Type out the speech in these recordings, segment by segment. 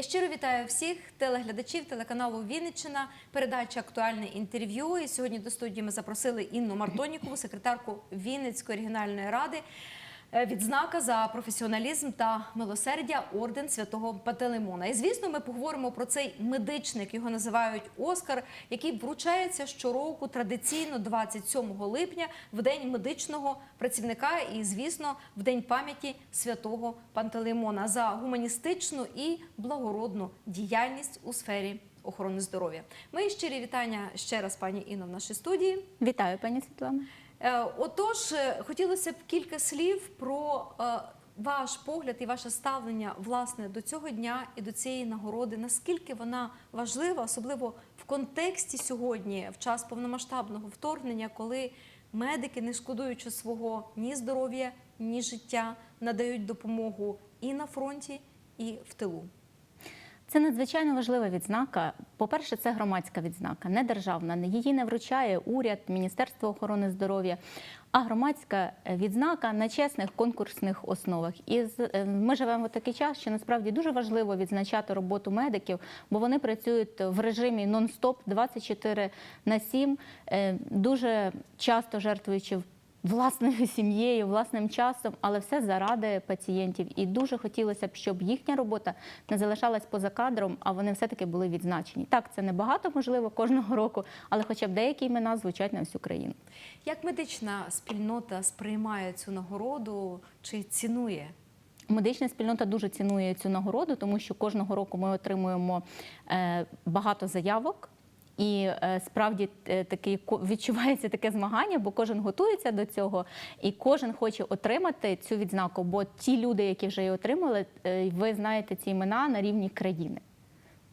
Я щиро вітаю всіх телеглядачів телеканалу Вінниччина. Передача актуальне інтерв'ю. І сьогодні до студії ми запросили Інну Мартонікову, секретарку Вінницької регіональної ради. Е, Відзнака за професіоналізм та милосердя орден святого Пантелеймона. І звісно, ми поговоримо про цей медичник. Його називають Оскар, який вручається щороку традиційно 27 липня в день медичного працівника і, звісно, в день пам'яті святого Пантелеймона за гуманістичну і благородну діяльність у сфері охорони здоров'я. Мої щирі вітання ще раз, пані Інно, в нашій студії. Вітаю, пані Світлана. Е, Отож, е, хотілося б кілька слів про е, ваш погляд і ваше ставлення власне до цього дня і до цієї нагороди. Наскільки вона важлива, особливо в контексті сьогодні, в час повномасштабного вторгнення, коли медики, не шкодуючи свого ні здоров'я, ні життя, надають допомогу і на фронті, і в тилу. Це надзвичайно важлива відзнака. По-перше, це громадська відзнака, не державна. Її не вручає уряд, Міністерство охорони здоров'я, а громадська відзнака на чесних конкурсних основах. І е, ми живемо в такий час, що насправді дуже важливо відзначати роботу медиків, бо вони працюють в режимі нон-стоп 24 на 7, е, дуже часто жертвуючи власною сім'єю, власним часом, але все заради пацієнтів. І дуже хотілося б, щоб їхня робота не залишалась поза кадром, а вони все-таки були відзначені. Так, це небагато можливо кожного року, але хоча б деякі імена звучать на всю країну. Як медична спільнота сприймає цю нагороду чи цінує? Медична спільнота дуже цінує цю нагороду, тому що кожного року ми отримуємо е, багато заявок. І е, справді е, такий відчувається таке змагання, бо кожен готується до цього, і кожен хоче отримати цю відзнаку. Бо ті люди, які вже її отримали, е, ви знаєте ці імена на рівні країни.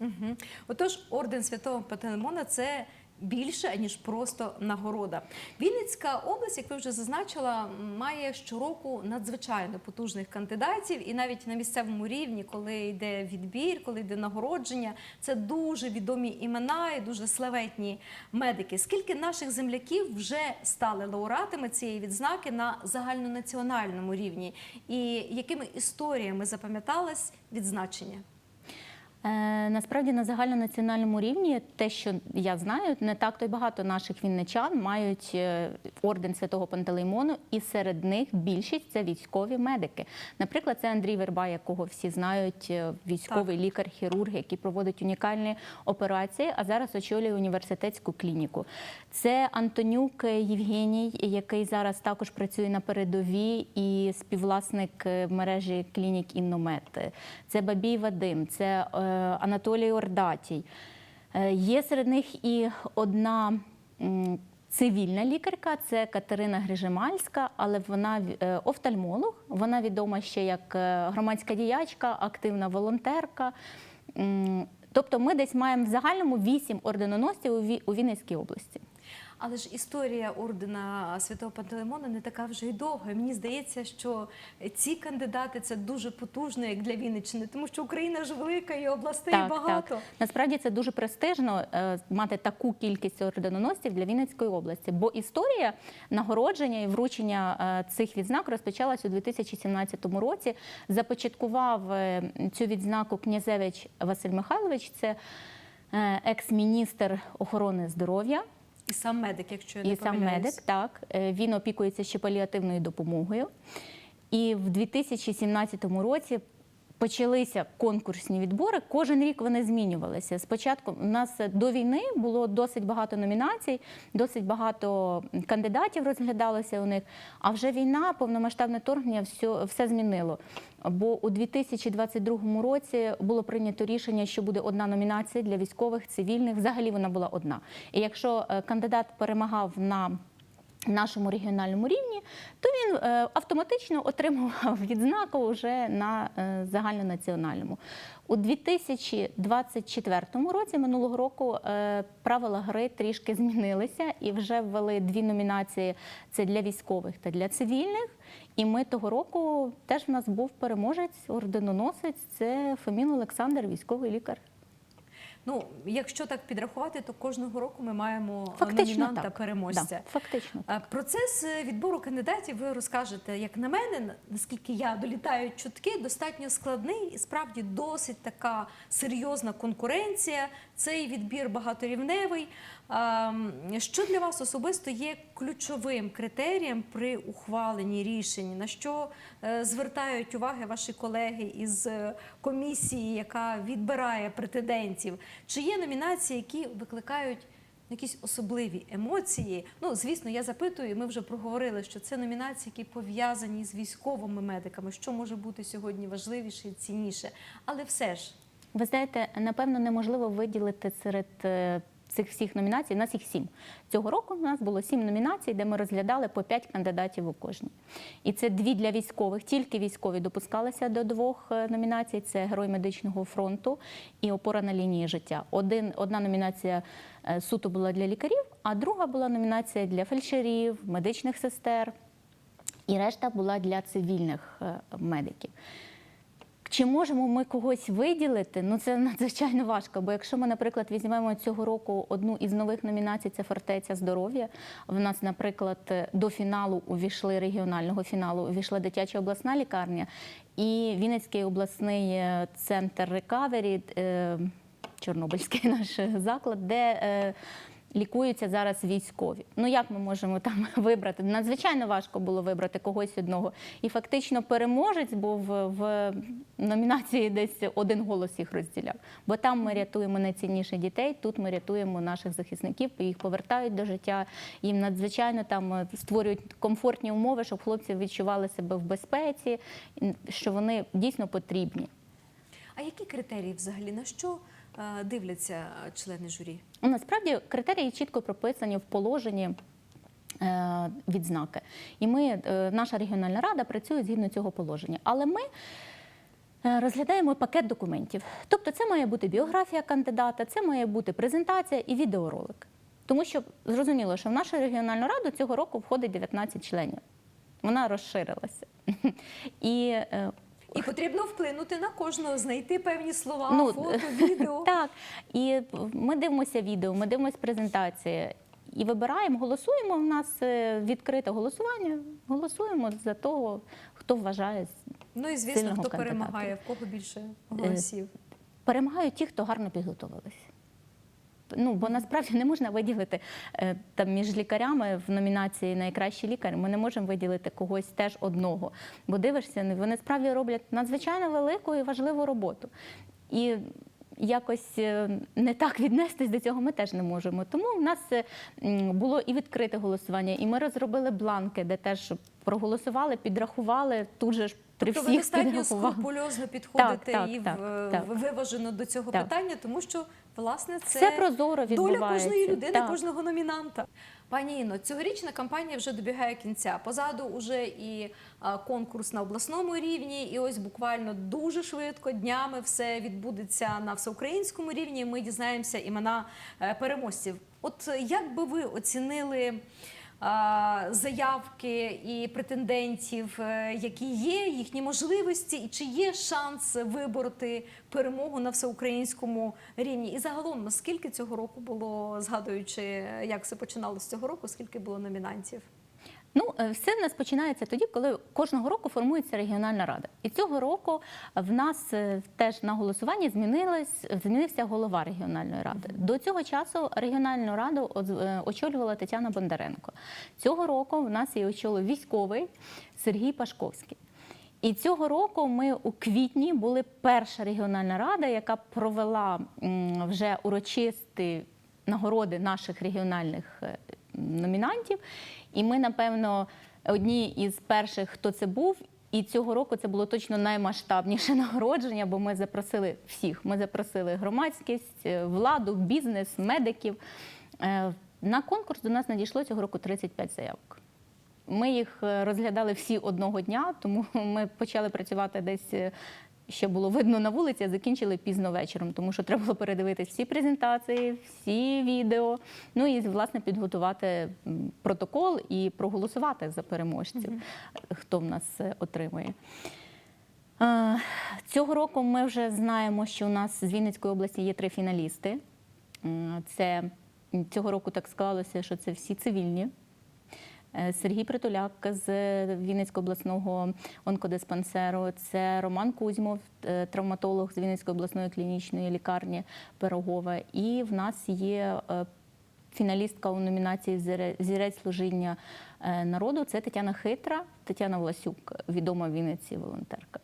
Угу. Отож, орден святого Пантелеймона – це більше ніж просто нагорода. Вінницька область, як ви вже зазначила, має щороку надзвичайно потужних кандидатів, і навіть на місцевому рівні, коли йде відбір, коли йде нагородження, це дуже відомі імена і дуже славетні медики. Скільки наших земляків вже стали лауреатами цієї відзнаки на загальнонаціональному рівні, і якими історіями запам'яталось відзначення? Е, насправді на загальнонаціональному рівні, те, що я знаю, не так то й багато наших вінничан мають е, орден святого Пантелеймону, і серед них більшість це військові медики. Наприклад, це Андрій Верба, якого всі знають, е, військовий лікар-хірург, який проводить унікальні операції, а зараз очолює університетську клініку. Це Антонюк Євгеній, який зараз також працює на передовій і співвласник мережі клінік Інномет. Це Бабій Вадим, це Анатолій Ордатій. Е, Є серед них і одна цивільна лікарка, це Катерина Грижемальська, але вона е, офтальмолог. Вона відома ще як е, громадська діячка, активна волонтерка. Тобто ми десь маємо в загальному вісім орденоносців у Вінницькій області. Але ж історія ордена святого Пантелеймона не така вже й довга. Мені здається, що ці кандидати це дуже потужно, як для Вінниччини, тому що Україна ж велика і областей багато. Так. Насправді це дуже престижно е, мати таку кількість орденоносців для Вінницької області, бо історія нагородження і вручення е, цих відзнак розпочалась у 2017 році. Започаткував е, цю відзнаку князевич Василь Михайлович. Це екс-міністр охорони здоров'я. І сам медик, якщо я не І сам помиляюсь. медик, так. Е, Він опікується ще паліативною допомогою. І в 2017 році почалися конкурсні відбори. Кожен рік вони змінювалися. Спочатку у нас до війни було досить багато номінацій, досить багато кандидатів розглядалося у них. А вже війна, повномасштабне вторгнення, все, все змінило. Бо у 2022 році було прийнято рішення, що буде одна номінація для військових, цивільних. Взагалі вона була одна. І якщо е, кандидат перемагав на нашому регіональному рівні, то він е, автоматично отримував відзнаку вже на е, загальнонаціональному. У 2024 році, минулого року, е, правила гри трішки змінилися і вже ввели дві номінації: це для військових та для цивільних. І ми того року теж в нас був переможець, орденоносець. Це Фомін Олександр, військовий лікар. Ну, якщо так підрахувати, то кожного року ми маємо Фактично номінанта так. переможця. Да, фактично. Е, Процес е, відбору кандидатів ви розкажете, як на мене, наскільки я долітаю чутки, достатньо складний і справді досить така серйозна конкуренція. Цей відбір багаторівневий. Ем, Що для вас особисто є ключовим критерієм при ухваленні рішень? На що е, звертають уваги ваші колеги із е, комісії, яка відбирає претендентів? Чи є номінації, які викликають якісь особливі емоції. Ну, звісно, я запитую, ми вже проговорили, що це номінації, які пов'язані з військовими медиками. Що може бути сьогодні важливіше і цінніше? Але все ж, Ви знаєте, напевно, неможливо виділити серед е, цих всіх номінацій. У нас їх сім. Цього року у нас було сім номінацій, де ми розглядали по п'ять кандидатів у кожній. І це дві для військових. Тільки військові допускалися до двох е, номінацій: це Герой медичного фронту і опора на лінії життя. Один, одна номінація е, суто була для лікарів, а друга була номінація для фельдшерів, медичних сестер. І решта була для цивільних е, медиків. Чи можемо ми когось виділити? Ну це надзвичайно важко. Бо якщо ми, наприклад, візьмемо цього року одну із нових номінацій, це фортеця здоров'я. В нас, наприклад, до фіналу увійшли регіонального фіналу, увійшла дитяча обласна лікарня і Вінницький обласний е, центр рекавері, е, Чорнобильський наш заклад, де е, лікуються зараз військові. Ну як ми можемо там вибрати? Надзвичайно важко було вибрати когось одного. І фактично переможець був в номінації десь один голос їх розділяв. Бо там ми рятуємо найцінніше дітей, тут ми рятуємо наших захисників, їх повертають до життя. Їм надзвичайно там е, створюють комфортні умови, щоб хлопці відчували себе в безпеці, що вони дійсно потрібні. а які критерії взагалі на що дивляться члени журі? Насправді критерії чітко прописані в положенні. е, Відзнаки, і ми, е, наша регіональна рада працює згідно цього положення. Але ми е, розглядаємо пакет документів. Тобто, це має бути біографія кандидата, це має бути презентація і відеоролик. Тому що зрозуміло, що в нашу регіональну раду цього року входить 19 членів. Вона розширилася. І е, І потрібно вплинути на кожного, знайти певні слова, Ну, фото, відео. Так, і ми дивимося відео, ми дивимося презентації і вибираємо, голосуємо. У нас е, відкрите голосування. Голосуємо за того, хто вважає. Ну і звісно, хто кандидата. перемагає, в кого більше голосів. Перемагають ті, хто гарно підготувалися. Ну, бо насправді не можна виділити е, там між лікарями в номінації Найкращий лікар. Ми не можемо виділити когось теж одного. Бо дивишся, ну, вони справді роблять надзвичайно велику і важливу роботу. І якось е, не так віднестись до цього ми теж не можемо. Тому в нас е, було і відкрите голосування, і ми розробили бланки, де теж проголосували, підрахували тут же ж при Тобто ви достатньо скрупульозно підходите так, і в- так, так. виважено до цього Так. питання, тому що власне це Все прозоро доля кожної людини, Так. кожного номінанта. Пані Інно, цьогорічна кампанія вже добігає кінця. Позаду уже і конкурс на обласному рівні, і ось буквально дуже швидко днями все відбудеться на всеукраїнському рівні. і Ми дізнаємося імена е, переможців. От як би ви оцінили? Заявки і претендентів, е, які є, їхні можливості, і чи є шанс вибороти перемогу на всеукраїнському рівні? І загалом, скільки цього року було, згадуючи, як все починалося цього року, скільки було номінантів? Ну, е, все в нас починається тоді, коли кожного року формується регіональна рада. І цього року в нас е, теж на голосуванні змінилась, змінився голова регіональної ради. До цього часу регіональну раду е, очолювала Тетяна Бондаренко. Цього року в нас її очолив військовий Сергій Пашковський. І цього року ми у квітні були перша регіональна рада, яка провела вже урочисті нагороди наших регіональних е, номінантів. І ми, напевно, одні із перших, хто це був. І цього року це було точно наймасштабніше нагородження, бо ми запросили всіх. Ми запросили громадськість, е, владу, бізнес, медиків. Е, На конкурс до нас надійшло цього року 35 заявок. Ми їх е, розглядали всі одного дня, тому ми почали працювати десь. Ще було видно на вулиці, а закінчили пізно вечором, тому що треба було передивитись всі презентації, всі відео. Ну і власне підготувати протокол і проголосувати за переможців, хто в нас е, отримує. Цього року ми вже знаємо, що у нас з Вінницької області є три фіналісти. Це цього року так склалося, що це всі цивільні. Е, Сергій Притуляк з Вінницького обласного онкодиспансеру, це Роман Кузьмов, е, травматолог з Вінницької обласної клінічної лікарні Пирогова. І в нас є е, фіналістка у номінації Зірець служіння народу. Це Тетяна Хитра, Тетяна Власюк, відома в Вінниці волонтерка.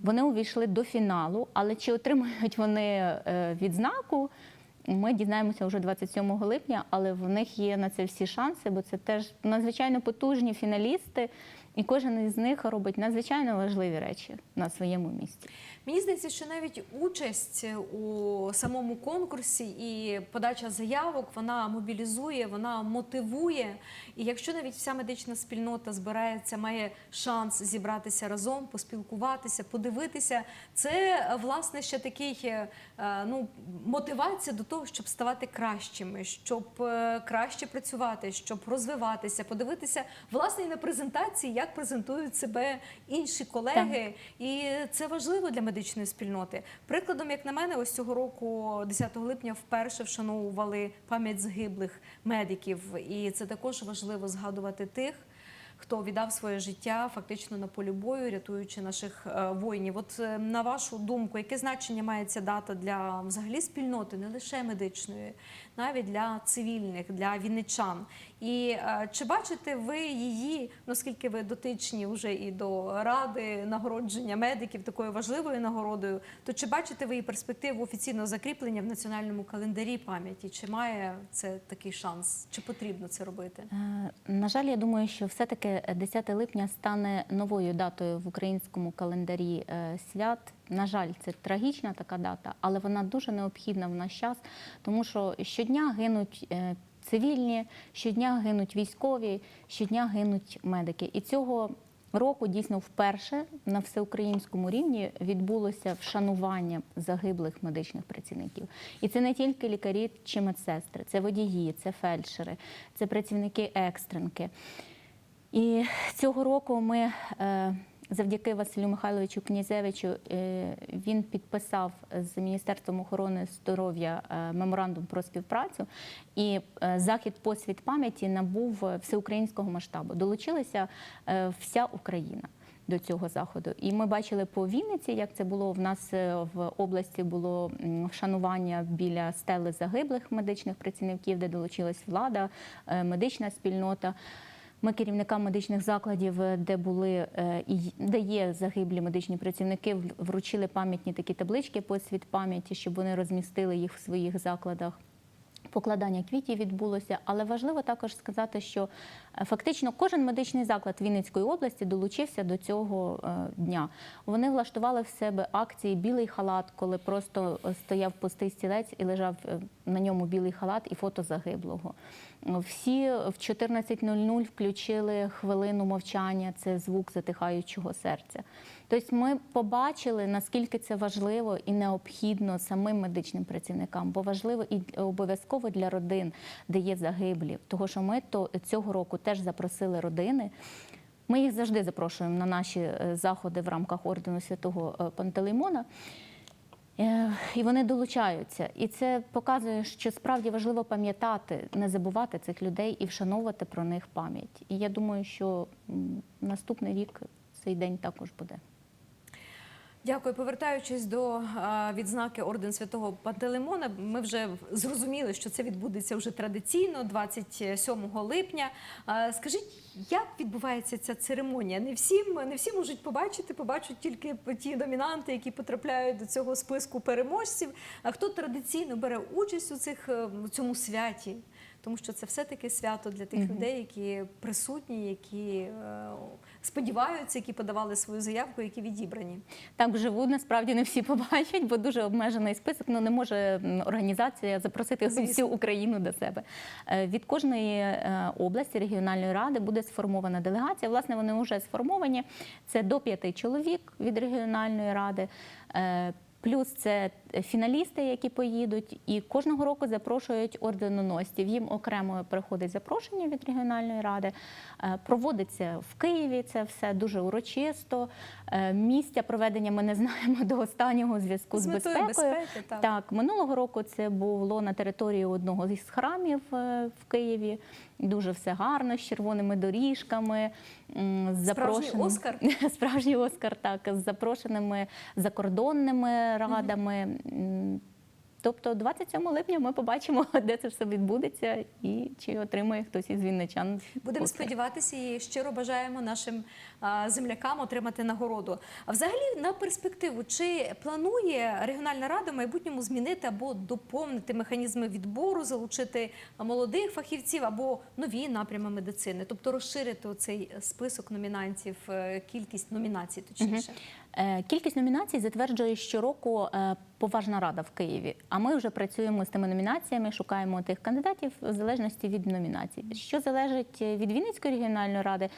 Вони увійшли до фіналу, але чи отримають вони відзнаку? Ми дізнаємося вже 27 липня, але в них є на це всі шанси, бо це теж надзвичайно потужні фіналісти, і кожен із них робить надзвичайно важливі речі на своєму місці. Мені здається, що навіть участь у самому конкурсі і подача заявок вона мобілізує, вона мотивує. І якщо навіть вся медична спільнота збирається, має шанс зібратися разом, поспілкуватися, подивитися, це власне ще такий е, ну, мотивація до того, щоб ставати кращими, щоб е, краще працювати, щоб розвиватися, подивитися власне і на презентації, як презентують себе інші колеги. І це важливо для медичної спільноти. Прикладом, як на мене, ось цього року, 10 липня, вперше вшановували пам'ять загиблих медиків. І це також важливо згадувати тих. Хто віддав своє життя фактично на полі бою, рятуючи наших е, воїнів? От е, на вашу думку, яке значення має ця дата для взагалі спільноти, не лише медичної, навіть для цивільних, для вінничан? І е, чи бачите ви її, оскільки ви дотичні вже і до ради нагородження медиків такою важливою нагородою, то чи бачите ви її перспективу офіційного закріплення в національному календарі пам'яті? Чи має це такий шанс? Чи потрібно це робити? На жаль, я думаю, що все-таки 10 липня стане новою датою в українському календарі е, свят. На жаль, це трагічна така дата, але вона дуже необхідна в наш час, тому що щодня гинуть е, цивільні, щодня гинуть військові, щодня гинуть медики. І цього року дійсно вперше на всеукраїнському рівні відбулося вшанування загиблих медичних працівників. І це не тільки лікарі чи медсестри, це водії, це фельдшери, це працівники екстренки. І цього року ми е, завдяки Василю Михайловичу Князевичу е, він підписав з Міністерством охорони здоров'я е, меморандум про співпрацю, і захід посвіт пам'яті набув всеукраїнського масштабу. Долучилася вся Україна. До цього заходу, і ми бачили по Вінниці, як це було в нас в області. Було вшанування біля стели загиблих медичних працівників, де долучилась влада, медична спільнота. Ми керівникам медичних закладів, е, де були е, і де є загиблі медичні працівники, вручили пам'ятні такі таблички посвід пам'яті, щоб вони розмістили їх в своїх закладах. Покладання квітів відбулося, але важливо також сказати, що фактично кожен медичний заклад Вінницької області долучився до цього е, дня. Вони влаштували в себе акції Білий халат, коли просто е, стояв пустий стілець і лежав е, на ньому білий халат і фото загиблого. Всі в 14.00 включили хвилину мовчання, це звук затихаючого серця. Тобто ми побачили, наскільки це важливо і необхідно самим медичним працівникам, бо важливо і обов'язково для родин, де є загиблі. Того, що ми то цього року теж запросили родини. Ми їх завжди запрошуємо на наші е, заходи в рамках ордену святого е, Пантелеймона. Е, І вони долучаються. І це показує, що справді важливо пам'ятати, не забувати цих людей і вшановувати про них пам'ять. І я думаю, що наступний рік цей день також буде. Дякую. Повертаючись до е, відзнаки орден святого Пантелеймона, ми вже зрозуміли, що це відбудеться вже традиційно, 27 липня. Е, Скажіть, як відбувається ця церемонія? Не всім не всі можуть побачити, побачать тільки ті номінанти, які потрапляють до цього списку переможців. А хто традиційно бере участь у цих е, в цьому святі? Тому що це все-таки свято для тих людей, які присутні, які е, сподіваються, які подавали свою заявку, які відібрані. Так вживу насправді не всі побачать, бо дуже обмежений список. Ну не може організація запросити Звісно. всю Україну до себе. Е, Від кожної е, області регіональної ради буде сформована делегація. Власне, вони вже сформовані. Це до п'яти чоловік від регіональної ради. Е, Плюс це фіналісти, які поїдуть, і кожного року запрошують орденоносців. Їм окремо приходить запрошення від регіональної ради. Е, Проводиться в Києві це все дуже урочисто. Е, Місця проведення ми не знаємо до останнього зв'язку з, З безпекою. безпеки, так. так, минулого року це було на території одного із храмів е, в Києві. Дуже все гарно, з червоними доріжками, з Справжній запрошеним- Оскар? Справжній Оскар, так, з запрошеними закордонними радами. М, Тобто 27 липня ми побачимо, де це все відбудеться і чи отримає хтось із вінничан. Будемо сподіватися і щиро бажаємо нашим землякам отримати нагороду. А взагалі на перспективу, чи планує регіональна рада в майбутньому змінити або доповнити механізми відбору, залучити молодих фахівців або нові напрями медицини, тобто розширити цей список номінантів, е, кількість номінацій, точніше. Е, Кількість номінацій затверджує щороку е, поважна рада в Києві. А ми вже працюємо з тими номінаціями, шукаємо тих кандидатів в залежності від номінацій. Що залежить від Вінницької регіональної ради,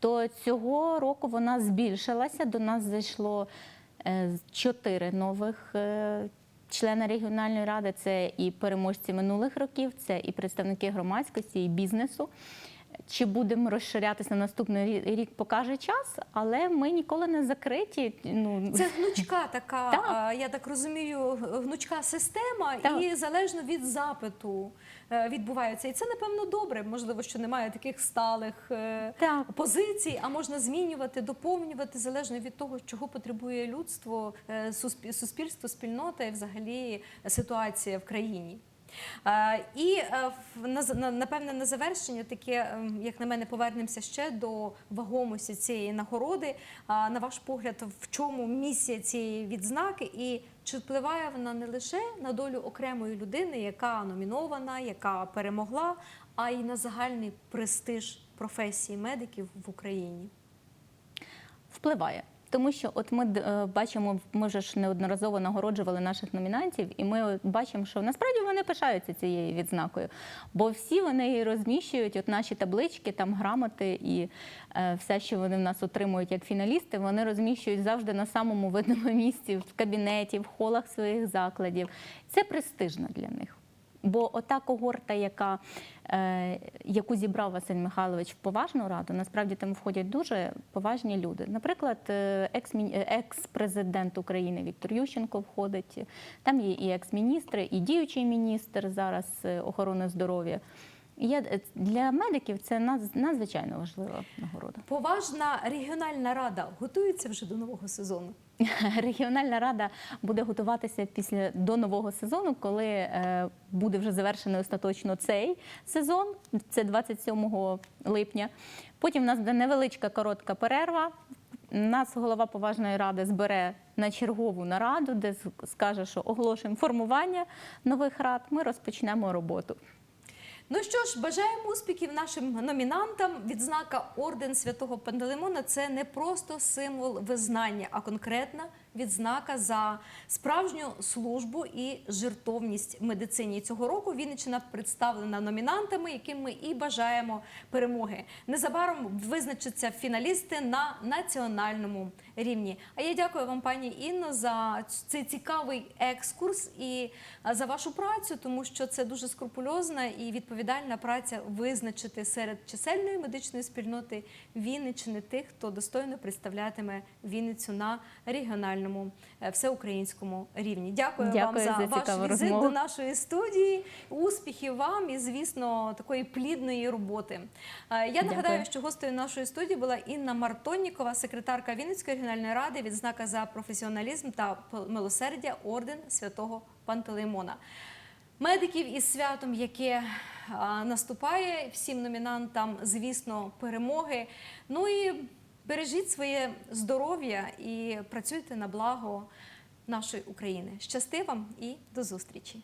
то цього року вона збільшилася. До нас зайшло е, чотири нових. е, Члени регіональної ради це і переможці минулих років, це і представники громадськості, і бізнесу. Чи будемо розширятися на наступний рі- рік, покаже час, але ми ніколи не закриті. Ну Це гнучка така, Так. я так розумію, гнучка система, Так. і залежно від запиту е, відбувається. І це напевно добре. Можливо, що немає таких сталих е, Так. позицій, а можна змінювати, доповнювати залежно від того, чого потребує людство, е, суспільство, спільнота і взагалі ситуація в країні. Е, І е, напевне на завершення таке, ем, як на мене, повернемося ще до вагомості цієї нагороди. На ваш погляд, в чому місія цієї відзнаки, і чи впливає вона не лише на долю окремої людини, яка номінована, яка перемогла, а й на загальний престиж професії медиків в Україні? впливає. Тому що от ми е, бачимо, ми вже ж неодноразово нагороджували наших номінантів, і ми бачимо, що насправді вони пишаються цією відзнакою, бо всі вони розміщують, от наші таблички, там грамоти і е, все, що вони в нас отримують як фіналісти, вони розміщують завжди на самому видному місці в кабінеті, в холах своїх закладів. Це престижно для них. Бо ота когорта, яка, е, яку зібрав Василь Михайлович в поважну раду, насправді там входять дуже поважні люди. Наприклад, е, е, екс-президент України Віктор Ющенко входить. Там є і екс-міністри, і діючий міністр зараз е, охорони здоров'я. Я, для медиків це надзвичайно важлива нагорода. Поважна регіональна рада готується вже до нового сезону. Регіональна рада буде готуватися після до нового сезону, коли е, буде вже завершений остаточно цей сезон. Це 27 липня. Потім у нас буде невеличка коротка перерва. Нас голова поважної ради збере на чергову нараду, де скаже, що оголошуємо формування нових рад. Ми розпочнемо роботу. Ну що ж, бажаємо успіхів нашим номінантам. Відзнака Орден Святого Пантелеймона – це не просто символ визнання, а конкретна відзнака за справжню службу і жертовність медицині. Цього року Вінниччина представлена номінантами, яким ми і бажаємо перемоги. Незабаром визначаться фіналісти на національному рівні. А я дякую вам, пані Інно, за цей цікавий екскурс і за вашу працю, тому що це дуже скрупульозна і відповідальна праця визначити серед чисельної медичної спільноти Вінниччини тих, хто достойно представлятиме Вінницю на регіональному е, всеукраїнському рівні. Дякую, Дякую вам за, за ваш візит розмову. до нашої студії. Успіхів вам і, звісно, такої плідної роботи. Е, Я нагадаю, Дякую. що гостею нашої студії була Інна Мартоннікова, секретарка Вінницької регіональної ради, відзнака за професіоналізм та милосердя орден святого Пантелеймона. Медиків із святом, яке наступає всім номінантам, звісно, перемоги. Ну і бережіть своє здоров'я і працюйте на благо нашої України. Щасти вам і до зустрічі!